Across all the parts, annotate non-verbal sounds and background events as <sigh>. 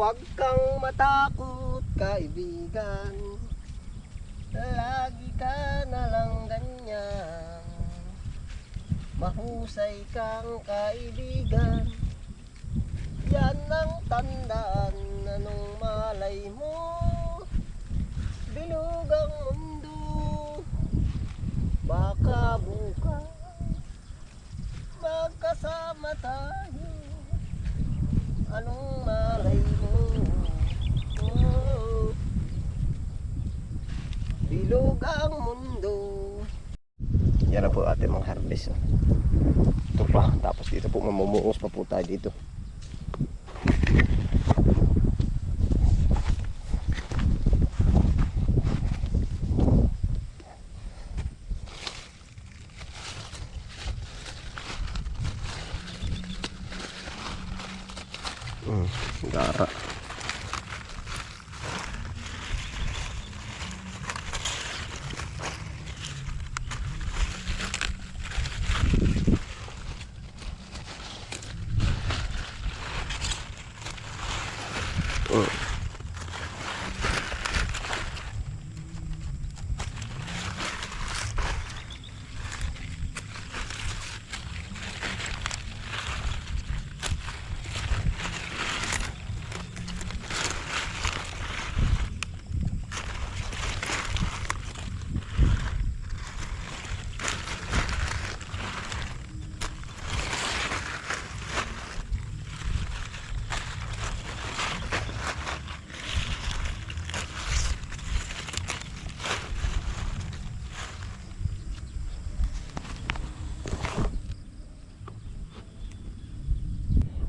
Huwag kang matakot, kaibigan. Lagi ka na ganyan. Mahusay kang kaibigan. Yan ang tandaan anong malay ang mundo. Yan na po ate mga harvest. Ito pa. Tapos dito po mamumuos pa po tayo dito. Hmm, gara. Oh.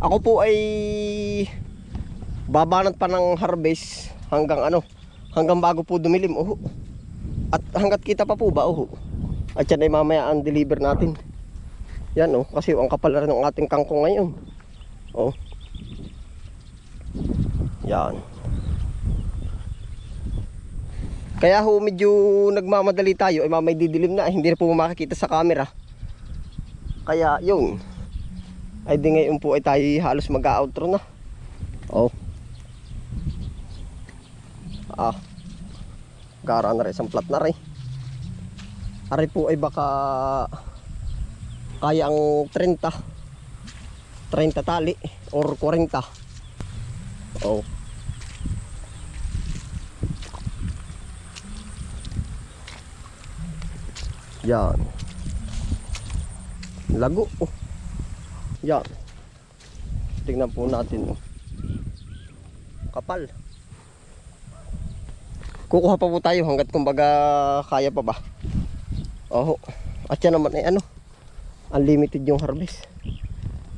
Ako po ay babanat pa ng harvest hanggang ano, hanggang bago po dumilim. Oh. At hanggat kita pa po ba? Oh. At yan ay mamaya ang deliver natin. Yan oh, kasi ang kapal rin ng ating kangkong ngayon. Oh. Yan. Kaya ho medyo nagmamadali tayo ay mamay didilim na hindi na po makikita sa camera. Kaya yun. Ay di ngayon po ay tayo halos mag-outro na. Oh. Ah. Gara na rin, isang plat na rin. Ari po ay baka kaya ang 30. 30 tali or 40. Oh. Yan. Lago. Oh. Yan. Tingnan po natin. Kapal. Kukuha pa po tayo hanggat kumbaga kaya pa ba. Oho. At yan naman ay ano. Unlimited yung harvest.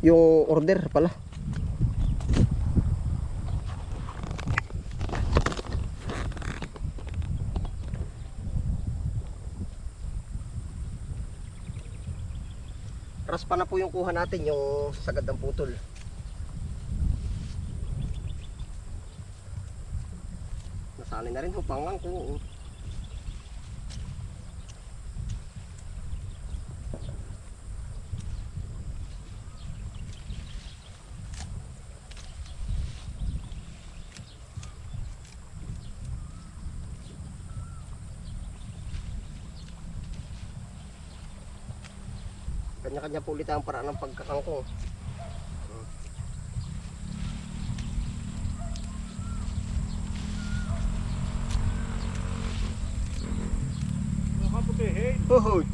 Yung order pala. Raspa na po yung kuha natin, yung sagad ng putol. Nasali na rin ho, pangang ko. Kanya-kanya po ulit ang paraan ng pagkakangkong. Hohoy!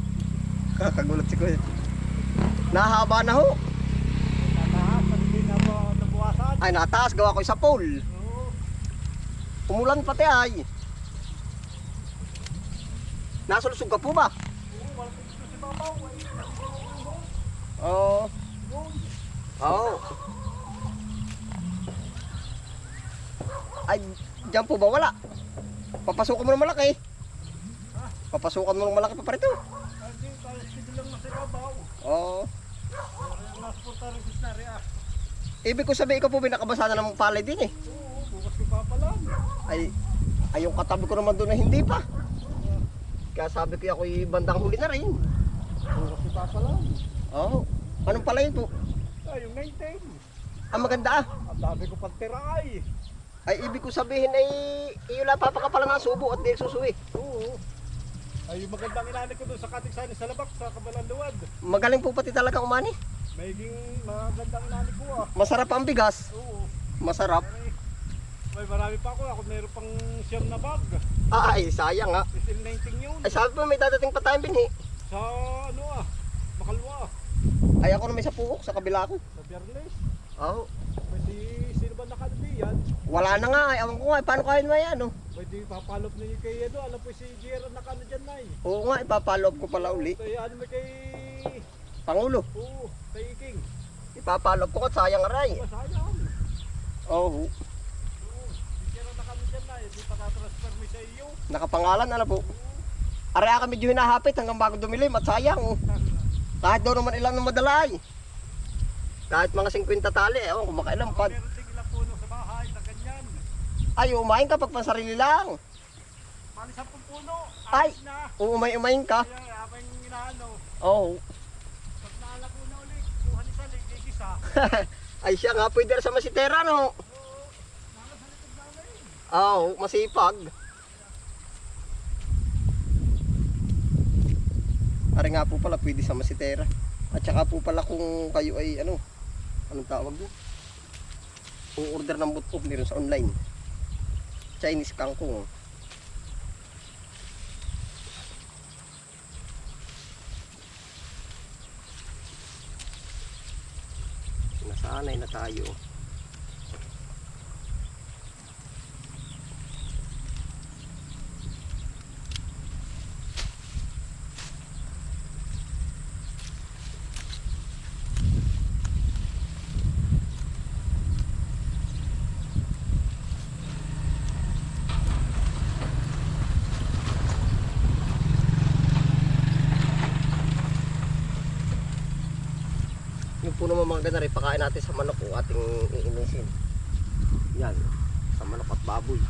Kakagulat si Kuya. Nahaba na ho. Ay, nataas. Gawa ko sa pole. Oo. Umulan pati ay. Nasulusog ka po ba? Oo, wala si Babaw. Oo. Oo. Ay, dyan po ba wala? Papasukan mo ng malaki. Papasukan mo ng malaki pa parito. Hindi, tayo sige lang na si Babaw. Oo. Ibig ko sabihin, ikaw po binakabasa na ng palay din eh. Oo, bukas ko pa pala. Ay, ay yung katabi ko naman doon na hindi pa. Kaya sabi ko ako bandang huli na rin. Bukas ko pa pala. Oo. Anong pala yun po? Ay, yung 19. Ang maganda ah. Ang dami ko pang tira ay. Ibig ko sabihin ay iyo lang papakapalan ng subo at di susuwi. Oo. Ay, yung magandang inani ko doon sa kating sani sa labak, sa kabalang luwad. Magaling po pati talaga umani. Mayiging magandang inani ko ah. Masarap ang bigas. Oo. Masarap. Ay, may marami pa ako. Ako meron pang siyam na bag. Ay, sayang nga. Still 19 yun. Ay, sabi pa may dadating pa tayong binhi. Sa ano ah, makalwa ah. Ay, ako na may sa puok sa kabila ko. Sa Biyernes. Oo. May si, sino ba nakalibiyan? Wala na nga. Ewan ko nga. eh, Paano kaya naman yan? Oh? May di papalop ninyo kay ano. Alam po si Jero nakano dyan na eh. Oo nga, ipapaloob ko pala uli. Kaya ano may kay... Pangulo. Oo, kay King. Ipapaloob ko at sayang aray. Oo. Oo, dyan na eh. Di pa na-transfer mo sa iyo. Nakapangalan, ano po. Aray ka medyo hinahapit hanggang bago dumilim at sayang. Oh. <laughs> Kahit daw naman ilan ang madalay. Kahit mga 50 tali, ewan kung makailan pa. Meron ding ilang puno sa bahay na ganyan. Ay, umain ka pag pansarili lang. Pali sa puno. Ay. Na. Umay-umain ka. Kaya habang inaano. Oo. Pag naalako na ulit. Kuha ni Salig. Gigisa. <laughs> Ay siya nga, pwede sa masitera, no? Likod. Oo, masipag. Ari nga po pala, pwede sa masitera. At saka po pala kung kayo ay ano, anong tawag doon? order ng butok meron sa online. Chinese kangkong. Nasanay na tayo. Po naman mga ganari, pakain natin sa manok o ating iinisin. Yan, sa manok at baboy.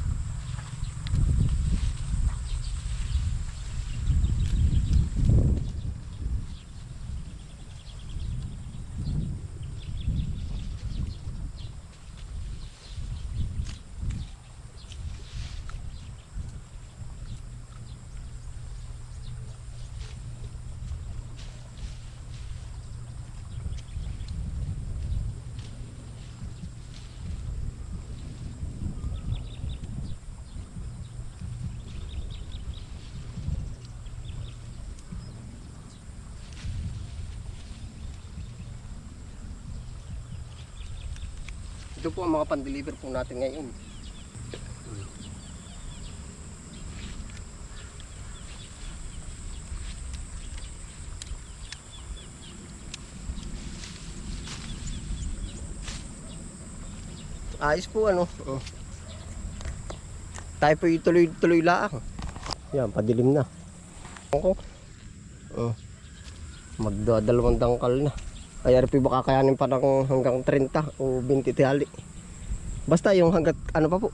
Ito po ang mga pan-deliver po natin ngayon. Ayos po ano. Oh. Tayo po yung tuloy-tuloy lang. Yan, padilim na. Ako. Oh. Magdadalawang dangkal na. Kaya rin po baka kayanin pa ng hanggang 30 o 20 tihali. Basta yung hanggat ano pa po.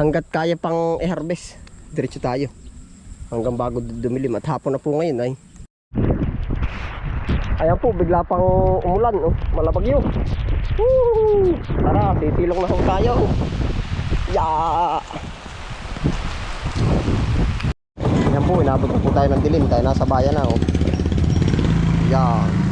Hanggat kaya pang i-harvest. Diretso tayo. Hanggang bago dumilim at hapon na po ngayon ay. Ayan po, bigla pang umulan. Oh. Malabagyo. Woo! Tara, titilong na ho tayo. Yeah! Ayan po, inabot na po tayo ng dilim. Tayo nasa bayan na. Oh. Yan.